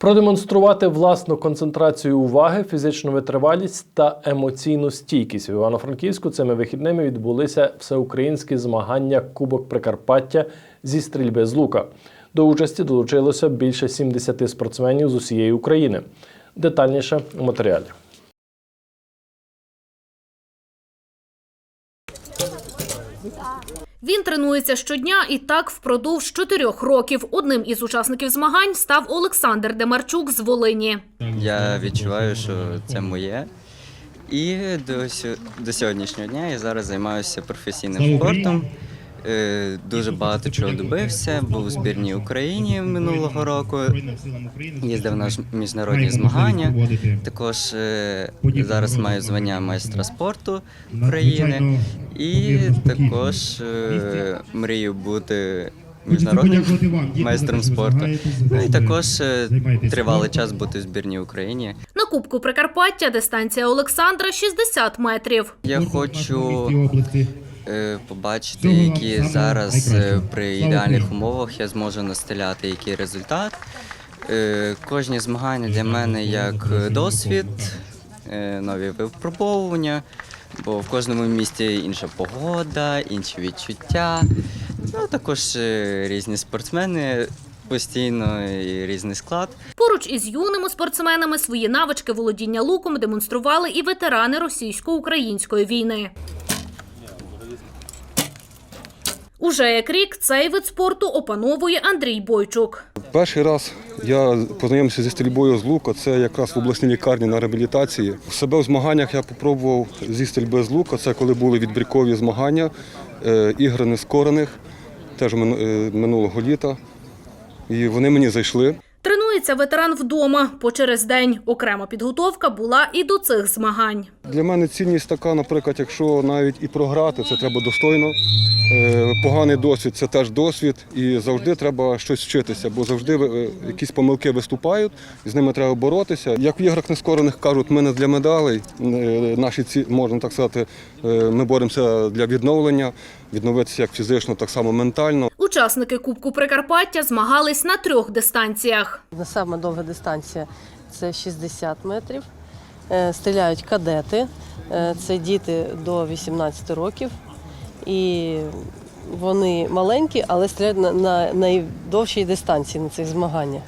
Продемонструвати власну концентрацію уваги, фізичну витривалість та емоційну стійкість в Івано-Франківську цими вихідними відбулися всеукраїнські змагання Кубок Прикарпаття зі стрільби з лука. До участі долучилося більше 70 спортсменів з усієї України. Детальніше у матеріалі. Він тренується щодня і так впродовж чотирьох років. Одним із учасників змагань став Олександр Демарчук з Волині. Я відчуваю, що це моє. І до, сь- до сьогоднішнього дня я зараз займаюся професійним спортом. Е, Дуже багато чого добився. Був у збірній Україні минулого року. Їздив на міжнародні змагання. Також е, зараз маю звання майстра спорту України. І також е, мрію бути міжнародним майстром спорту. Ну і також тривалий час бути в збірній Україні. На Кубку Прикарпаття дистанція Олександра 60 метрів. Я хочу побачити, які зараз е, при ідеальних умовах я зможу настріляти який результат. Е, Кожні змагання для мене як е, досвід, е, нові випробовування, бо в кожному місті інша погода, інші відчуття. Ну, також е, різні спортсмени постійно і різний склад. Поруч із юними спортсменами свої навички володіння луком демонстрували і ветерани російсько-української війни. Уже як рік цей вид спорту опановує Андрій Бойчук. Перший раз я познайомився зі стрільбою з лука. Це якраз в обласній лікарні на реабілітації. Себе в змаганнях я спробував зі стрільби з лука. Це коли були відбіркові змагання, е, ігри нескорених, теж е, минулого літа. І вони мені зайшли. Тренується ветеран вдома по через день. Окрема підготовка була і до цих змагань. Для мене цінність така, наприклад, якщо навіть і програти, це треба достойно. Е, Поганий досвід це теж досвід, і завжди треба щось вчитися, бо завжди е, якісь помилки виступають, і з ними треба боротися. Як в іграх нескорених кажуть, ми не для медалей. Е, Наші ці можна так сказати, ми боремося для відновлення, відновитися як фізично, так само ментально. Учасники Кубку Прикарпаття змагались на трьох дистанціях. Саме довга дистанція це 60 метрів. Е, Стріляють кадети, е, це діти до 18 років. І вони маленькі, але стріляють на, на найдовшій дистанції на цих змаганнях.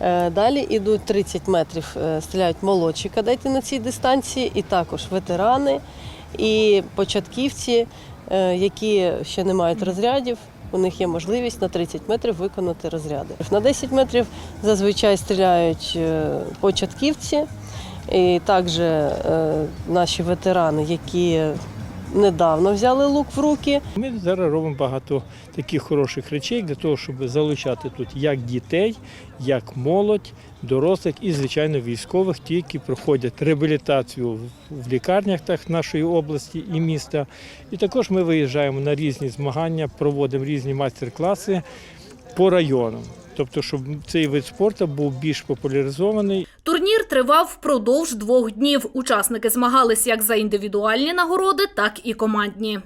Е, Далі йдуть 30 метрів, стріляють молодші кадети на цій дистанції, і також ветерани і початківці, які ще не мають розрядів. У них є можливість на 30 метрів виконати розряди. На 10 метрів зазвичай стріляють е, початківці, і також е, наші ветерани, які недавно взяли лук в руки. Ми зараз робимо багато таких хороших речей для того, щоб залучати тут як дітей, як молодь, дорослих і, звичайно, військових, ті, які проходять реабілітацію в- лікарнях так, нашої області і міста. І також ми виїжджаємо на різні змагання, проводимо різні майстер-класи по районам. Тобто, щоб цей вид спорту був більш популяризований Турнір тривав впродовж двох днів. Учасники змагались як за індивідуальні нагороди, так і командні.